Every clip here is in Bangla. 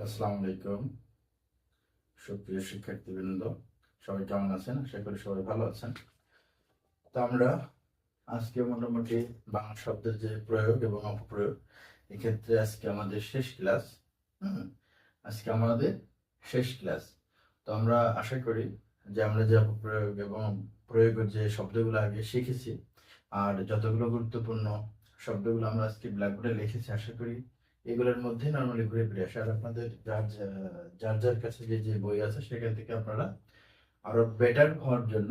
আসসালামু আলাইকুম। সুপ্রিয় শিক্ষার্থীবৃন্দ, সবাই কেমন আছেন? আশা সবাই ভালো আছেন। তো আমরা আজকে মোটামুটি বাংলা শব্দের যে প্রয়োগ এবং অপপ্রয়োগ, এক্ষেত্রে আজকে আমাদের শেষ ক্লাস আজকে আমাদের শেষ ক্লাস। তো আমরা আশা করি যে আমরা যে অপপ্রয়োগ এবং প্রয়োগের যে শব্দগুলো আগে শিখেছি, আর যতগুলো গুরুত্বপূর্ণ শব্দগুলো আমরা আজকে ব্ল্যাকবোর্ডে লিখেছি, আশা করি এগুলোর মধ্যে নর্মালি ঘুরে ফিরে আসে। আর আপনাদের যার যার যার কাছে যে যে বই আছে, সেখান থেকে আপনারা আরও বেটার হওয়ার জন্য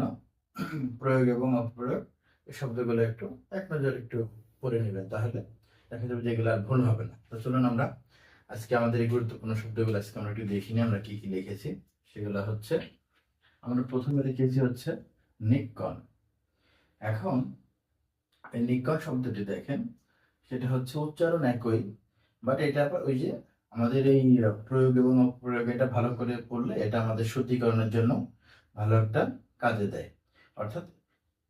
প্রয়োগ এবং অপ্রয়োগ এই শব্দগুলো একটু, এক নজর একটু পড়ে নেবেন। তাহলে দেখা যাবে যে এগুলো আর ভুল হবে না। তো চলুন আমরা আজকে আমাদের এই গুরুত্বপূর্ণ শব্দগুলো আজকে আমরা একটু দেখিনি আমরা কি কি লিখেছি। সেগুলো হচ্ছে, আমরা প্রথমে লিখেছি হচ্ছে নিকন এখন এই নিকন শব্দটি দেখেন, সেটা হচ্ছে উচ্চারণ একই বাট এটা ওই যে আমাদের এই প্রয়োগ এবং অপ্রয়োগ এটা ভালো করে পড়লে এটা আমাদের শুদ্ধিকরণের জন্য ভালো একটা কাজে দেয়। অর্থাৎ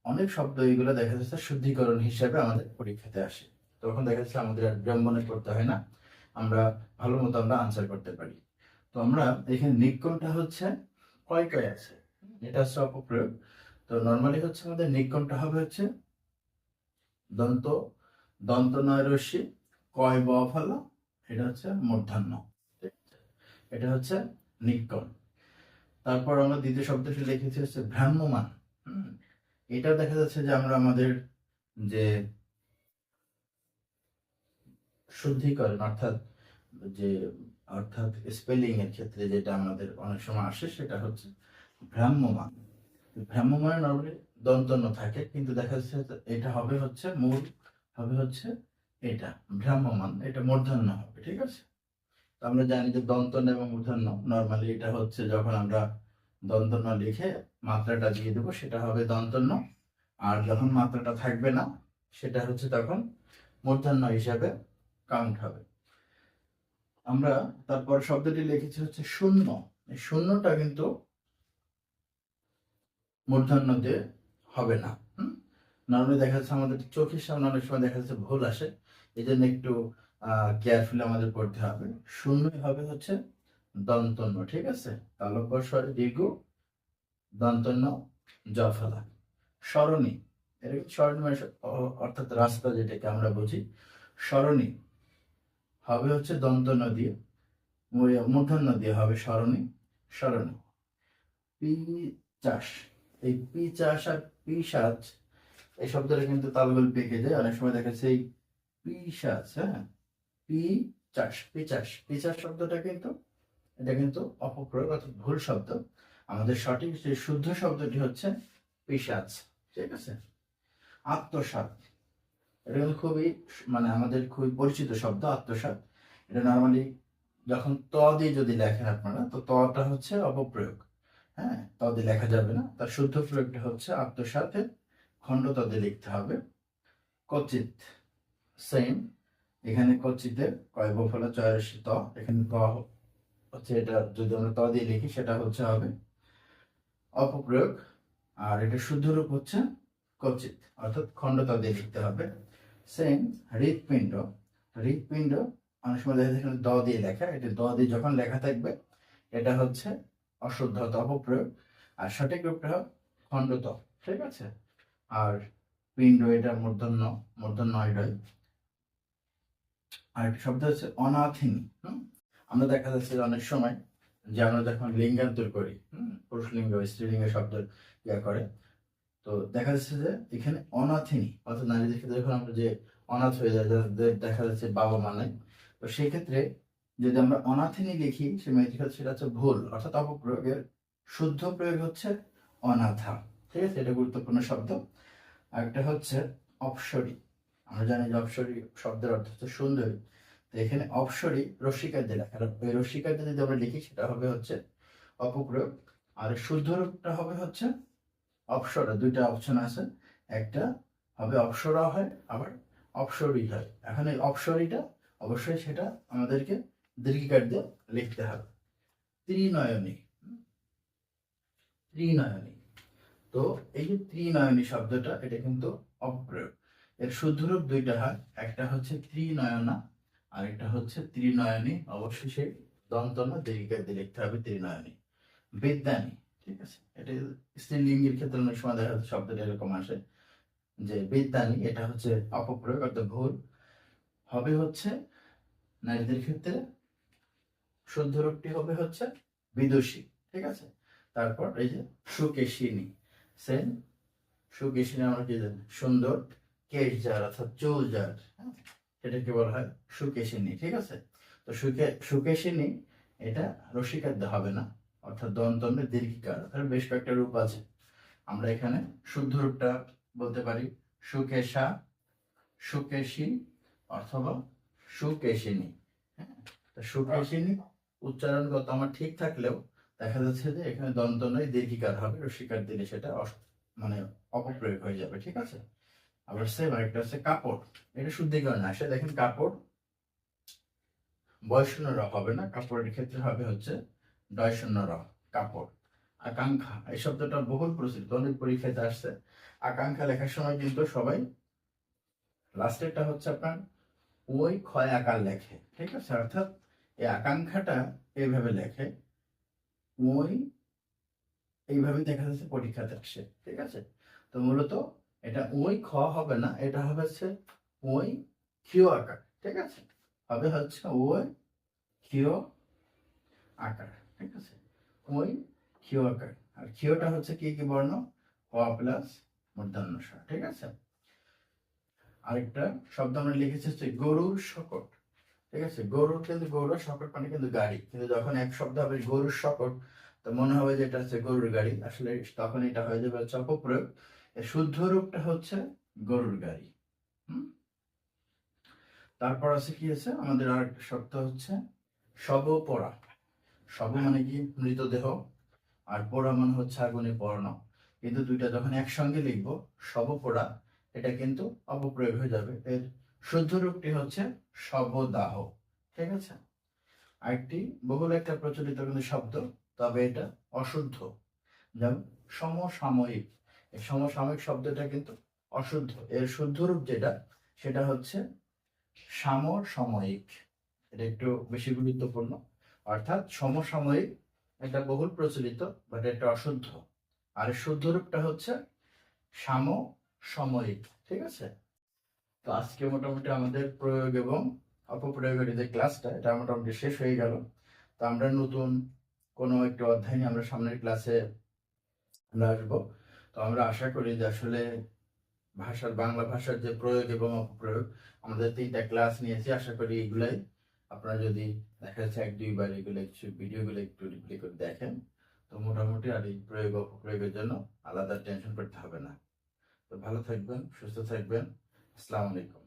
অনেক শব্দ এইগুলো দেখা যাচ্ছে শুদ্ধিকরণ হিসাবে আমাদের পরীক্ষাতে আসে। তখন দেখা যাচ্ছে আমাদের আর বিড়ম্বনে পড়তে হয় না। আমরা ভালো মতো আমরা আনসার করতে পারি। তো আমরা এখানে নিকনটা হচ্ছে কয় কয় আছে? এটা হচ্ছে অপপ্রয়োগ। তো নর্মালি হচ্ছে আমাদের নিকনটা হবে হচ্ছে দন্ত দন্ত নয় রশ্মি কয় ব ফলা? এটা হচ্ছে মূর্ধন্য এটা হচ্ছে নিকন তারপর আমরা দ্বিতীয় শব্দটি লিখেছি হচ্ছে ভ্রাম্যমান। এটা দেখা যাচ্ছে যে আমরা আমাদের যে শুদ্ধিকরণ, অর্থাৎ যে, অর্থাৎ স্পেলিং এর ক্ষেত্রে যেটা আমাদের অনেক সময় আসে, সেটা হচ্ছে ভ্রাম্যমান। ভ্রাম্যমানে নর্মালি দন্তন্য থাকে, কিন্তু দেখা যাচ্ছে এটা হবে হচ্ছে মূল, হবে হচ্ছে এটা ভ্রাম্যমান এটা মূর্ধন্য হবে, ঠিক আছে? তো আমরা জানি যে দন্তন্য এবং মূর্ধন্য নর্মালি এটা হচ্ছে যখন আমরা দন্তন্য লিখে মাত্রাটা দিয়ে দেবো, সেটা হবে দন্তন্য। আর যখন মাত্রাটা থাকবে না, সেটা হচ্ছে তখন মূর্ধন্য হিসাবে কাউন্ট হবে। আমরা তারপর শব্দটি লিখেছি হচ্ছে শূন্য। এই শূন্যটা কিন্তু মূর্ধন্য দিয়ে হবে না নর্মালি দেখা যাচ্ছে আমাদের চোখের সামনে অনেক সময় দেখা যাচ্ছে ভুল আসে। এই জন্য একটু কেয়ারফুলি আমাদের পড়তে হবে। শূন্যই হবে হচ্ছে দন্তন্য, ঠিক আছে? তালব্য স্বরে দীর্ঘ দন্তন্য, জফলা। স্মরণী কিন্তু স্মরণী মানে অর্থাৎ রাস্তা যেটাকে আমরা বুঝি। স্মরণী হবে হচ্ছে দন্তন্য দিয়ে মূর্ধন্য দিয়ে হবে স্মরণী স্মরণী পি, চাষ, এই পি, চাষ আর পি, সাজ, এই শব্দটা কিন্তু তালগোল পেকে যায়। অনেক সময় দেখা যাচ্ছে এই পিশাচ হ্যাঁ? পি চাষ পিচাস পিচাস শব্দটা কিন্তু, এটা কিন্তু অপপ্রয়োগ অর্থাৎ ভুল শব্দ। আমাদের সঠিক যে শুদ্ধ শব্দটি হচ্ছে পিশাচ, ঠিক আছে? আত্মসাৎ, এটা খুবই মানে আমাদের খুবই পরিচিত শব্দ, আত্মসাৎ। এটা নর্মালি যখন ত দিয়ে যদি লেখেন আপনারা, তো তটা হচ্ছে অপপ্রয়োগ হ্যাঁ? ত দিয়ে লেখা যাবে না। তার শুদ্ধ প্রয়োগটা হচ্ছে আত্মসাতের খণ্ড ত দিয়ে লিখতে হবে। কচিত সেম এখানে কচিতে কয় বফলা চয়সী ত। এখানে ত হচ্ছে এটা যদি আমরা ত দিয়ে লিখি, সেটা হচ্ছে হবে অপপ্রয়োগ। আর এটা শুদ্ধ রূপ হচ্ছে কচিত, অর্থাৎ খণ্ড ত দিয়ে লিখতে হবে। সেম হৃৎপিণ্ড। হৃৎপিণ্ড অনেক সময় দেখা যায় দ দিয়ে লেখা। এটা দ দিয়ে যখন লেখা থাকবে, এটা হচ্ছে অশুদ্ধত অপপ্রয়োগ। আর সঠিক রূপটা খণ্ডত ঠিক আছে? আর পিণ্ড এটা মূর্ধন্য মূর্ধন্য হৃদয় আর একটা শব্দ হচ্ছে অনাথিনী, হুম? আমরা দেখা যাচ্ছে অনেক সময় যে আমরা যখন লিঙ্গান্তর করি, হুম? পুরুষ লিঙ্গ স্ত্রীলিঙ্গ শব্দ ইয়া করে, তো দেখা যাচ্ছে যে এখানে অনাথিনী, অর্থাৎ নারীদের ক্ষেত্রে যখন আমরা যে অনাথ হয়ে যায়, যাদের দেখা যাচ্ছে বাবা মা নাই, তো সেই ক্ষেত্রে যদি আমরা অনাথিনী লিখি সে মেয়েটির ক্ষেত্রে সেটা হচ্ছে ভুল, অর্থাৎ অপপ্রয়োগের শুদ্ধ প্রয়োগ হচ্ছে অনাথা, ঠিক আছে? এটা গুরুত্বপূর্ণ শব্দ। আর একটা হচ্ছে অপসরী আমরা জানি যে অপসরী শব্দের অর্থ হচ্ছে সুন্দরী। তো এখানে অপসরী রসিকার দিয়ে আর ওই রসিকার যদি আমরা লিখি, সেটা হবে হচ্ছে অপপ্রয়োগ। আর শুদ্ধ রূপটা হবে হচ্ছে অপসরা। দুইটা অপশন আছে। একটা হবে অপসরা হয়, আবার অপসরী হয়। এখন এই অপসরীটা অবশ্যই সেটা আমাদেরকে দীর্ঘিকার দিয়ে লিখতে হবে। ত্রিনয়নী। ত্রিনয়নী। তো এই যে ত্রিনয়নী শব্দটা, এটা কিন্তু অপ্রয়োগ এর শুদ্ধ রূপ দুইটা হয়। একটা হচ্ছে ত্রিনয়না, আর একটা হচ্ছে ত্রিনয়নী। অবশ্যই সেই দন্তন্য দীর্ঘিকার দিয়ে লিখতে হবে ত্রিনয়নী। বিদ্যানী, ঠিক আছে? এটা স্ত্রীলিঙ্গের ক্ষেত্রে অনেক সময় দেখা যাচ্ছে শব্দটা এরকম আসে যে বিদ্যানী, এটা হচ্ছে অপপ্রয়োগ অর্থাৎ ভুল। হবে হচ্ছে নারীদের ক্ষেত্রে শুদ্ধ রূপটি হবে হচ্ছে বিদুষী, ঠিক আছে? তারপর এই যে সুকেশিনী। সেন সুকেশিনী আমরা কি জানি? সুন্দর কেশ যার অর্থাৎ চুল যার হ্যাঁ? এটাকে বলা হয় সুকেশিনী ঠিক আছে? তো সুকে সুকেশিনী এটা রসিকাদ্য হবে না, অর্থাৎ দন্তনের দীর্ঘিকার এর বেশ কয়েকটা রূপ আছে। আমরা এখানে শুদ্ধ রূপটা বলতে পারি সুকেশা সুকেশী অথবা সুকেশিনী হ্যাঁ? সুকেশিনী উচ্চারণগত আমার ঠিক থাকলেও দেখা যাচ্ছে যে এখানে দন্ত নয় দীর্ঘিকার হবে, রসিকার দিলে সেটা মানে অপপ্রয়োগ হয়ে যাবে, ঠিক আছে? আবার সেম আরেকটা হচ্ছে কাপড়। এটা শুদ্ধিকরণ আসে দেখেন কাপড় বয়শূন্য র হবে না, কাপড়ের ক্ষেত্রে হবে হচ্ছে ডয়শূন্য র, কাপড়। আকাঙ্ক্ষা, এই শব্দটা বহুল প্রচলিত, অনেক পরীক্ষাতে আসছে। আকাঙ্ক্ষা লেখার সময় কিন্তু সবাই লাস্টেরটা হচ্ছে আপনার, ওই ক্ষয় আকার লেখে, ঠিক আছে? অর্থাৎ এই আকাঙ্ক্ষাটা এইভাবে লেখে, ওই এইভাবে দেখা যাচ্ছে পরীক্ষাতে আসে, ঠিক আছে? তো মূলত এটা ওই খ হবে না, এটা হবে হচ্ছে ওই ক্ষিয় আকার, ঠিক আছে? হবে হচ্ছে ওই ক্ষিয় আকার, ঠিক আছে? ওই ক্ষিয় আকার, আর ক্ষিয়টা হচ্ছে কি কি বর্ণ? অ প্লাস মূর্ধন্য ঠিক আছে? আরেকটা শব্দ আমরা লিখেছি হচ্ছে গরুর শকট, ঠিক আছে? গরুর কিন্তু, গরুর শকট মানে কিন্তু গাড়ি, কিন্তু যখন এক শব্দ হবে গরুর শকট, তো মনে হবে যে এটা হচ্ছে গরুর গাড়ি, আসলে তখন এটা হয়ে যাবে হচ্ছে অপপ্রয়োগ। এর শুদ্ধ রূপটা হচ্ছে গরুর গাড়ি? তারপর আছে কি আছে? আমাদের আরেকটা শব্দ হচ্ছে শবপরা শব মানে কি? মৃতদেহ। আর পোড়া মানে হচ্ছে আগুনে পড়ানো। কিন্তু দুইটা যখন একসঙ্গে লিখব শবপোড়া এটা কিন্তু অপপ্রয়োগ হয়ে যাবে। এর শুদ্ধ রূপটি হচ্ছে শবদাহ ঠিক আছে? আরেকটি, বহুল একটা প্রচলিত কিন্তু শব্দ, তবে এটা অশুদ্ধ। যেমন সমসাময়িক। এই সমসাময়িক শব্দটা কিন্তু অশুদ্ধ। এর শুদ্ধ রূপ যেটা, সেটা হচ্ছে সমসাময়িক। এটা একটু বেশি গুরুত্বপূর্ণ। অর্থাৎ সমসাময়িক এটা বহুল প্রচলিত বাট এটা অশুদ্ধ। আর শুদ্ধ রূপটা হচ্ছে সামসাময়িক, ঠিক আছে? তো আজকে মোটামুটি আমাদের প্রয়োগ এবং অপপ্রয়োগের যে ক্লাসটা, এটা মোটামুটি শেষ হয়ে গেল। তো আমরা নতুন কোনো একটি অধ্যায় নিয়ে আমরা সামনের ক্লাসে আসব। তো আমরা আশা করি যে আসলে ভাষার, বাংলা ভাষার যে প্রয়োগ এবং অপপ্রয়োগ, আমাদের তিনটা ক্লাস নিয়েছি। আশা করি এগুলাই আপনারা যদি দেখা যাচ্ছে এক, দুইবার এগুলো একটু ভিডিওগুলো একটু রিপ্লে করে দেখেন, তো মোটামুটি আর এই প্রয়োগ, অপপ্রয়োগের জন্য আলাদা টেনশন করতে হবে না। তো ভালো থাকবেন, সুস্থ থাকবেন। আসসালামু আলাইকুম।